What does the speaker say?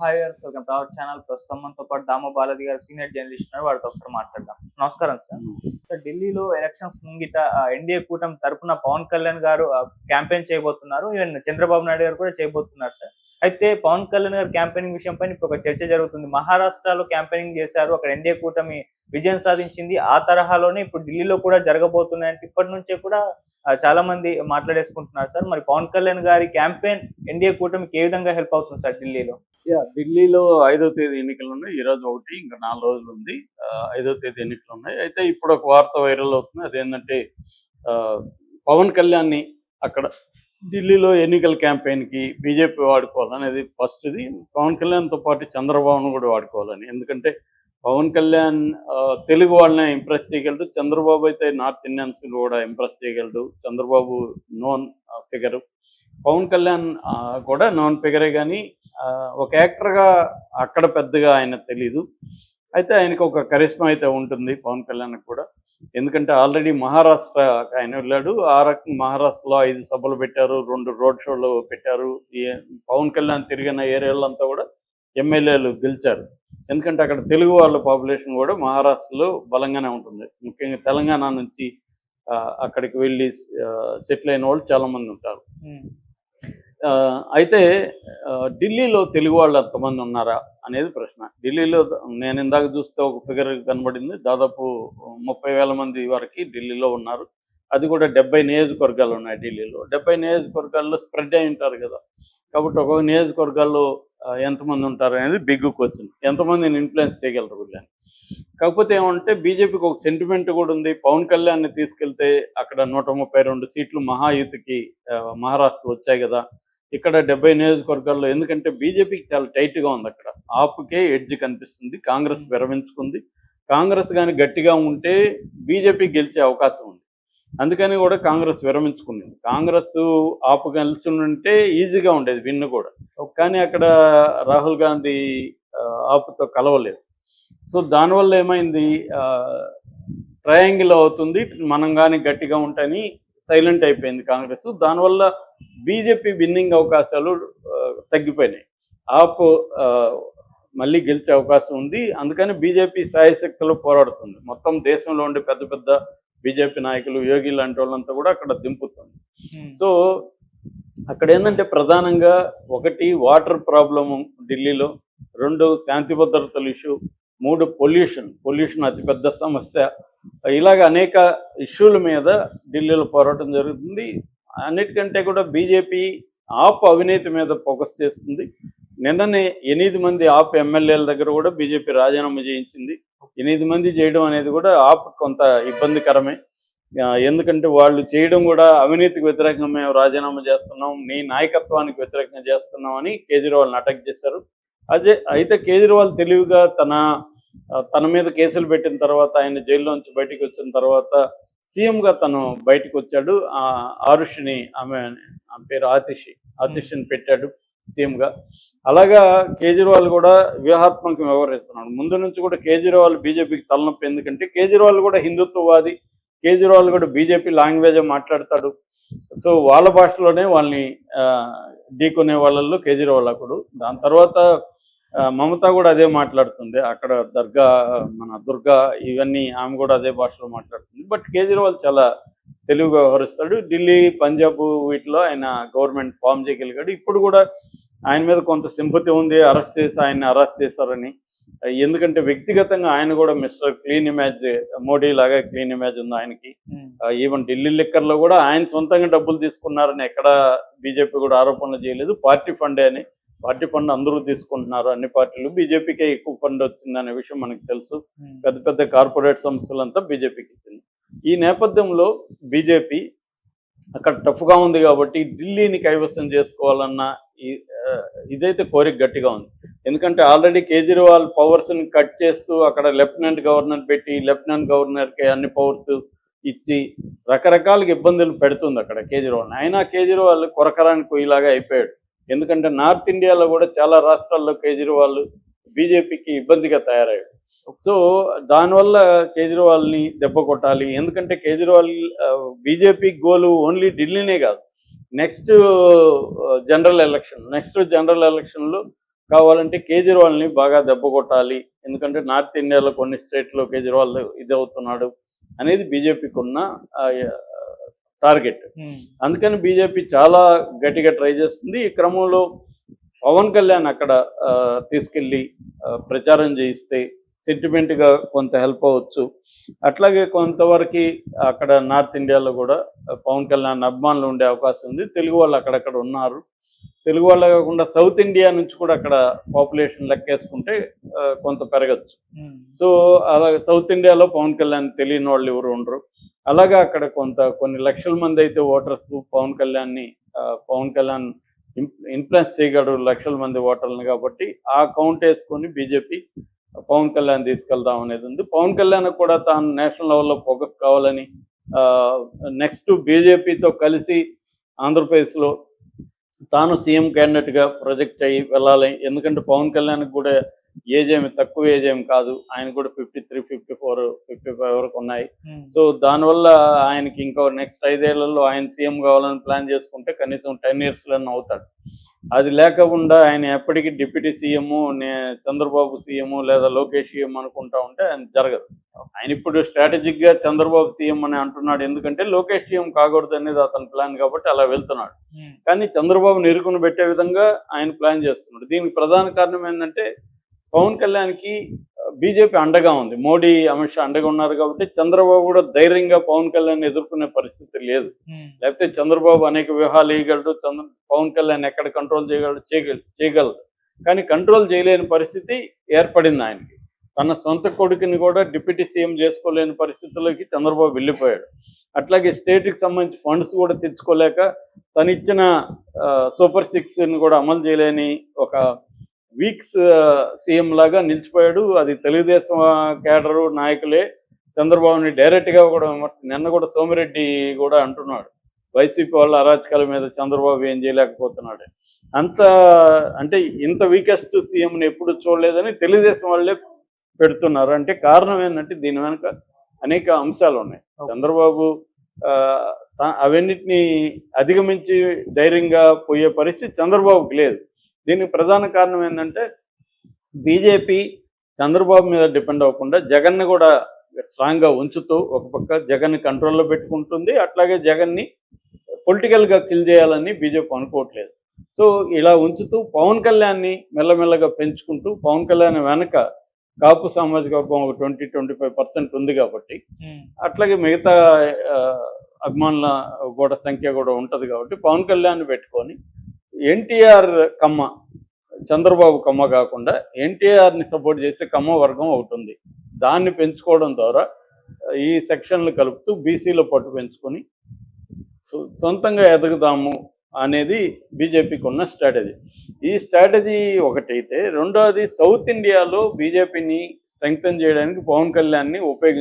Hi welcome to our channel. ప్రస్తుతం మనతో పాటు దామ బాలాజీ గారు సీనియర్ జర్నలిస్ట్ ఉన్నారు. వారితో ఒకసారి మాట్లాడదాం. నమస్కారం సార్. సార్ ఢిల్లీలో ఎలక్షన్స్ ముంగిట ఎన్డీఏ కూటమి తరపున పవన్ కళ్యాణ్ గారు క్యాంపెయిన్ చేయబోతున్నారు. ఈవెన్ చంద్రబాబు నాయుడు గారు కూడా చేయబోతున్నారు సార్. అయితే పవన్ కళ్యాణ్ గారు క్యాంపెయినింగ్ విషయం పైన ఇప్పుడు ఒక చర్చ జరుగుతుంది. మహారాష్ట్రలో క్యాంపెయినింగ్ చేశారు. అక్కడ ఎన్డీఏ కూటమి విజయం సాధించింది. ఆ తరహాలోనే ఇప్పుడు ఢిల్లీలో కూడా జరగబోతున్నాయంటే ఇప్పటి నుంచే కూడా చాలా మంది మాట్లాడేసుకుంటున్నారు సార్. మరి పవన్ కళ్యాణ్ గారి క్యాంపెయిన్ ఎన్డీఏ కూటమికి ఏ విధంగా హెల్ప్ అవుతుంది సార్ ఢిల్లీలో? ఢిల్లీలో ఐదో తేదీ ఎన్నికలు ఉన్నాయి ఈ రోజు ఒకటి ఇంకా నాలుగు రోజులు ఉంది. ఐదో తేదీ ఎన్నికలు ఉన్నాయి అయితే ఇప్పుడు ఒక వార్త వైరల్ అవుతుంది. అదేంటంటే ఆ, పవన్ కళ్యాణ్ని అక్కడ ఢిల్లీలో ఎన్నికల క్యాంపెయిన్కి బీజేపీ వాడుకోవాలనేది ఫస్ట్ది. పవన్ కళ్యాణ్తో పాటు చంద్రబాబును కూడా వాడుకోవాలని. ఎందుకంటే పవన్ కళ్యాణ్ ఆ, తెలుగు వాళ్ళని ఇంప్రెస్ చేయగలడు. చంద్రబాబు అయితే నార్త్ ఇండియన్స్ కూడా ఇంప్రెస్ చేయగలడు. చంద్రబాబు నోన్ ఫిగర్ పవన్ కళ్యాణ్ కూడా నాన్ ఫిగరే కానీ ఆ, ఒక యాక్టర్గా అక్కడ పెద్దగా ఆయన తెలీదు. అయితే ఆయనకు ఒక కరిష్మా అయితే ఉంటుంది పవన్ కళ్యాణ్ కూడా. ఎందుకంటే ఆల్రెడీ మహారాష్ట్ర ఆయన వెళ్ళాడు. ఆ రకం మహారాష్ట్రలో ఐదు సభలు పెట్టారు రెండు రోడ్ షోలు పెట్టారు. పవన్ కళ్యాణ్ తిరిగిన ఏరియాలంతా కూడా ఎమ్మెల్యేలు గెలిచారు. ఎందుకంటే అక్కడ తెలుగు వాళ్ళ పాపులేషన్ కూడా మహారాష్ట్రలో బలంగానే ఉంటుంది. ముఖ్యంగా తెలంగాణ నుంచి అక్కడికి వెళ్ళి సెటిల్ అయిన వాళ్ళు చాలామంది ఉంటారు. ఆ, అయితే ఢిల్లీలో తెలుగు వాళ్ళు ఎంతమంది ఉన్నారా అనేది ప్రశ్న. ఢిల్లీలో నేను ఇందాక చూస్తే ఒక ఫిగర్ కనబడింది. దాదాపు ముప్పై వేల మంది వరకు ఢిల్లీలో ఉన్నారు. అది కూడా డెబ్బై నియోజకవర్గాలు ఉన్నాయి ఢిల్లీలో. డెబ్బై నియోజకవర్గాల్లో స్ప్రెడ్ అయి ఉంటారు కదా. కాబట్టి ఒక్కొక్క నియోజకవర్గాల్లో ఎంతమంది ఉంటారు అనేది బిగ్ క్వశ్చన్ ఎంతమందిని ఇన్ఫ్లుయెన్స్ చేయగలరు వీళ్ళని? కాకపోతే ఏమంటే బీజేపీకి ఒక సెంటిమెంట్ కూడా ఉంది. పవన్ కళ్యాణ్ని తీసుకెళ్తే అక్కడ నూట ముప్పై రెండు సీట్లు మహాయుతికి మహారాష్ట్ర వచ్చాయి కదా. ఇక్కడ డెబ్బై నియోజకవర్గాల్లో ఎందుకంటే బీజేపీకి చాలా టైట్గా ఉంది అక్కడ. ఆపుకే ఎడ్జ్ కనిపిస్తుంది కాంగ్రెస్ విరమించుకుంది. కాంగ్రెస్ కానీ గట్టిగా ఉంటే బీజేపీ గెలిచే అవకాశం ఉంది. అందుకని కూడా కాంగ్రెస్ విరమించుకుంది కాంగ్రెస్ ఆపు కలిసి ఉంటే ఈజీగా ఉండేది విన్ను కూడా. కానీ అక్కడ రాహుల్ గాంధీ ఆపుతో కలవలేదు. సో దానివల్ల ఏమైంది? ట్రయాంగిల్ అవుతుంది మనం కానీ గట్టిగా ఉంటాయని సైలెంట్ అయిపోయింది కాంగ్రెస్. దానివల్ల బీజేపీ విన్నింగ్ అవకాశాలు తగ్గిపోయినాయి. ఆప్ మళ్ళీ గెలిచే అవకాశం ఉంది. అందుకని బీజేపీ సాయశక్తిలో పోరాడుతుంది. మొత్తం దేశంలో ఉండే పెద్ద పెద్ద బీజేపీ నాయకులు యోగి లాంటి వాళ్ళంతా కూడా అక్కడ దింపుతుంది. సో అక్కడ ఏంటంటే ప్రధానంగా ఒకటి వాటర్ ప్రాబ్లము ఢిల్లీలో రెండు శాంతి భద్రతల ఇష్యూ మూడు పొల్యూషన్ పొల్యూషన్ అతిపెద్ద సమస్య. ఇలాగ అనేక ఇష్యూల మీద ఢిల్లీలో పోరాటం జరుగుతుంది. అన్నిటికంటే కూడా బీజేపీ ఆప్ అవినీతి మీద ఫోకస్ చేస్తుంది. నిన్ననే ఎనిమిది మంది ఆప్ ఎమ్మెల్యేల దగ్గర కూడా బీజేపీ రాజీనామా చేయించింది. ఎనిమిది మంది చేయడం అనేది కూడా ఆప్ కొంత ఇబ్బందికరమే. ఎందుకంటే వాళ్ళు చేయడం కూడా అవినీతికి వ్యతిరేకంగా మేము రాజీనామా చేస్తున్నాం నీ నాయకత్వానికి వ్యతిరేకంగా చేస్తున్నామని కేజ్రీవాల్ని అటాక్ చేశారు. అదే అయితే కేజ్రీవాల్ తెలివిగా తన తన మీద కేసులు పెట్టిన తర్వాత ఆయన జైల్లోంచి బయటకు వచ్చిన తర్వాత సీఎంగా తను బయటకు వచ్చాడు. ఆ ఆరుషిని ఆమె ఆమె పేరు ఆతిషి ఆతిషిని పెట్టాడు సీఎంగా. అలాగా కేజ్రీవాల్ కూడా వ్యూహాత్మకంగా వ్యవహరిస్తున్నాడు. ముందు నుంచి కూడా కేజ్రీవాల్ బీజేపీకి తలనొప్పి. ఎందుకంటే కేజ్రీవాల్ కూడా హిందుత్వవాది. కేజ్రీవాల్ కూడా బీజేపీ లాంగ్వేజ్ మాట్లాడతాడు. సో వాళ్ళ భాషలోనే వాళ్ళని ఢీకొనే వాళ్ళల్లో కేజ్రీవాల్ అప్పుడు దాని తర్వాత మమత కూడా అదే మాట్లాడుతుంది అక్కడ దర్గా మన దుర్గా ఇవన్నీ ఆమె కూడా అదే భాషలో మాట్లాడుతుంది. బట్ కేజ్రీవాల్ చాలా తెలుగుగా వ్యవహరిస్తాడు. ఢిల్లీ పంజాబ్ వీటిలో ఆయన గవర్నమెంట్ ఫామ్ చేయగలిగాడు. ఇప్పుడు కూడా ఆయన మీద కొంత సింపతి ఉంది. అరెస్ట్ చేసి ఆయన్ని అరెస్ట్ చేశారని. ఎందుకంటే వ్యక్తిగతంగా ఆయన కూడా మిస్టర్ క్లీన్ ఇమేజ్ మోడీ లాగా క్లీన్ ఇమేజ్ ఉంది ఆయనకి. ఈవెన్ ఢిల్లీ లిక్కర్లో కూడా ఆయన సొంతంగా డబ్బులు తీసుకున్నారని ఎక్కడ బీజేపీ కూడా ఆరోపణలు చేయలేదు. పార్టీ ఫండే అని పార్టీ ఫండ్ అందరూ తీసుకుంటున్నారు. అన్ని పార్టీలు బీజేపీకే ఎక్కువ ఫండ్ వచ్చిందనే విషయం మనకు తెలుసు. పెద్ద పెద్ద కార్పొరేట్ సంస్థలంతా బీజేపీకి ఇచ్చింది. ఈ నేపథ్యంలో బీజేపీ అక్కడ టఫ్గా ఉంది కాబట్టి ఢిల్లీని కైవసం చేసుకోవాలన్న ఇదైతే కోరిక గట్టిగా ఉంది. ఎందుకంటే ఆల్రెడీ కేజ్రీవాల్ పవర్స్ని కట్ చేస్తూ అక్కడ లెఫ్టినెంట్ గవర్నర్ పెట్టి లెఫ్టినెంట్ గవర్నర్కి అన్ని పవర్స్ ఇచ్చి రకరకాలుగా ఇబ్బందులు పెడుతుంది అక్కడ కేజ్రీవాల్ అయినా కేజ్రీవాల్ కొరకరానికి పోయేలాగా అయిపోయాడు. ఎందుకంటే నార్త్ ఇండియాలో కూడా చాలా రాష్ట్రాల్లో కేజ్రీవాల్ బీజేపీకి ఇబ్బందిగా తయారయ్యాడు. సో దానివల్ల కేజ్రీవాల్ని దెబ్బ కొట్టాలి. ఎందుకంటే కేజ్రీవాల్ బీజేపీ గోలు ఓన్లీ ఢిల్లీనే కాదు. Next general election next general ఎలక్షన్లో కావాలంటే కేజ్రీవాల్ని బాగా దెబ్బ కొట్టాలి. ఎందుకంటే నార్త్ ఇండియాలో కొన్ని స్టేట్లో కేజ్రీవాల్ ఇది అవుతున్నాడు అనేది బీజేపీకి ఉన్న టార్గెట్. అందుకని బీజేపీ చాలా గట్టిగా ట్రై చేస్తుంది. ఈ క్రమంలో పవన్ కళ్యాణ్ అక్కడ తీసుకెళ్ళి ప్రచారం చేయిస్తే సెంటిమెంట్గా కొంత హెల్ప్ అవ్వచ్చు. అట్లాగే కొంతవరకు అక్కడ నార్త్ ఇండియాలో కూడా పవన్ కళ్యాణ్ అభిమానులు ఉండే అవకాశం ఉంది. తెలుగు వాళ్ళు అక్కడక్కడ ఉన్నారు. తెలుగు వాళ్ళే కాకుండా సౌత్ ఇండియా నుంచి కూడా అక్కడ పాపులేషన్ లెక్కేసుకుంటే కొంత పెరగచ్చు. సో అలా సౌత్ ఇండియాలో పవన్ కళ్యాణ్ తెలియని వాళ్ళు ఎవరు ఉండరు. అలాగా అక్కడ కొంత కొన్ని లక్షల మంది అయితే ఓటర్స్ పవన్ కళ్యాణ్ని ఆ, పవన్ కళ్యాణ్ ఇన్ఫ్లుయెన్స్ చేయగలరు లక్షల మంది ఓటర్లను కాబట్టి ఆ కౌంట్ వేసుకొని బీజేపీ పవన్ కళ్యాణ్ తీసుకెళ్దాం అనేది ఉంది. పవన్ కళ్యాణ్ కూడా తాను నేషనల్ లెవెల్లో ఫోకస్ కావాలని నెక్స్ట్ బీజేపీతో కలిసి ఆంధ్రప్రదేశ్లో తాను సీఎం క్యాండిడేట్గా ప్రొజెక్ట్ అయ్యి వెళ్ళాలి. ఎందుకంటే పవన్ కళ్యాణ్ కూడా ఏజ్ ఏమి తక్కువ ఏజ్ ఏమి కాదు. ఆయన కూడా fifty three fifty four fifty five వరకు ఉన్నాయి. ఉమ్, సో దానివల్ల ఆయనకి ఇంకో నెక్స్ట్ ఐదేళ్ళలో ఆయన సీఎం కావాలని ప్లాన్ చేసుకుంటే కనీసం టెన్ ఇయర్స్లోనే అవుతాడు. అది లేకుండా ఆయన ఎప్పటికీ డిప్యూటీ సీఎం చంద్రబాబు సీఎం లేదా లోకేష్ సీఎం అనుకుంటా ఉంటే ఆయన జరగదు. ఆయన ఇప్పుడు స్ట్రాటజిక్గా చంద్రబాబు సీఎం అని అంటున్నాడు. ఎందుకంటే లోకేష్ సీఎం కాకూడదు అనేది అతని ప్లాన్ కాబట్టి అలా వెళ్తున్నాడు. ఉమ్, కానీ చంద్రబాబు నిరుకును పెట్టే విధంగా ఆయన ప్లాన్ చేస్తున్నాడు. దీనికి ప్రధాన కారణం ఏంటంటే పవన్ కళ్యాణ్కి బీజేపీ అండగా ఉంది. మోడీ అమిత్ షా అండగా ఉన్నారు కాబట్టి చంద్రబాబు కూడా ధైర్యంగా పవన్ కళ్యాణ్ ఎదుర్కొనే పరిస్థితి లేదు. లేకపోతే చంద్రబాబు అనేక వ్యూహాలు వేయగలడు చంద్ర పవన్ కళ్యాణ్ ఎక్కడ కంట్రోల్ చేయగలడు చేయగల చేయగలడు. కానీ కంట్రోల్ చేయలేని పరిస్థితి ఏర్పడింది ఆయనకి. తన సొంత కొడుకుని కూడా డిప్యూటీ సీఎం చేసుకోలేని పరిస్థితుల్లోకి చంద్రబాబు వెళ్ళిపోయాడు. అట్లాగే స్టేట్కి సంబంధించి ఫండ్స్ కూడా తెచ్చుకోలేక తను ఇచ్చిన సూపర్ సిక్స్ని కూడా అమలు చేయలేని ఒక వీక్స్ సీఎం లాగా నిలిచిపోయాడు. అది తెలుగుదేశం కేడరు నాయకులే. చంద్రబాబుని డైరెక్ట్గా కూడా విమర్శ నిన్న కూడా సోమిరెడ్డి కూడా అంటున్నాడు. వైసీపీ వాళ్ళ అరాచకాల మీద చంద్రబాబు ఏం చేయలేకపోతున్నాడు. అంత అంటే ఇంత వీకెస్ట్ సీఎంని ఎప్పుడు చూడలేదని తెలుగుదేశం వాళ్ళే పెడుతున్నారు. అంటే కారణం ఏంటంటే దీని వెనుక అనేక అంశాలు ఉన్నాయి. చంద్రబాబు అవన్నిటిని అధిగమించి ధైర్యంగా పోయే పరిస్థితి చంద్రబాబుకి లేదు. దీనికి ప్రధాన కారణం ఏంటంటే బీజేపీ చంద్రబాబు మీద డిపెండ్ అవ్వకుండా జగన్ని కూడా స్ట్రాంగ్గా ఉంచుతూ ఒక పక్క జగన్ని కంట్రోల్లో పెట్టుకుంటుంది. అట్లాగే జగన్ని పొలిటికల్గా కిల్ చేయాలని బీజేపీ అనుకోవట్లేదు. సో ఇలా ఉంచుతూ పవన్ కళ్యాణ్ని మెల్లమెల్లగా పెంచుకుంటూ పవన్ కళ్యాణ్ వెనక కాపు సామాజిక వర్గం ఒక ట్వంటీ ట్వంటీ ఫైవ్ పర్సెంట్ ఉంది కాబట్టి ఉమ్, అట్లాగే మిగతా అభిమానుల కూడా సంఖ్య కూడా ఉంటుంది కాబట్టి పవన్ కళ్యాణ్ పెట్టుకొని ఎన్టీఆర్ కమ్మ చంద్రబాబు కమ్మ కాకుండా ఎన్టీఆర్ని సపోర్ట్ చేసే కమ్మ వర్గం ఒకటి ఉంది. దాన్ని పెంచుకోవడం ద్వారా ఈ సెక్షన్లు కలుపుతూ బీసీలో పట్టు పెంచుకొని సొ- సొంతంగా ఎదుగుదాము అనేది బీజేపీకి ఉన్న స్ట్రాటజీ. ఈ స్ట్రాటజీ ఒకటైతే రెండోది సౌత్ ఇండియాలో బీజేపీని స్ట్రెంగ్తన్ చేయడానికి పవన్ కళ్యాణ్ని ఉపయోగించు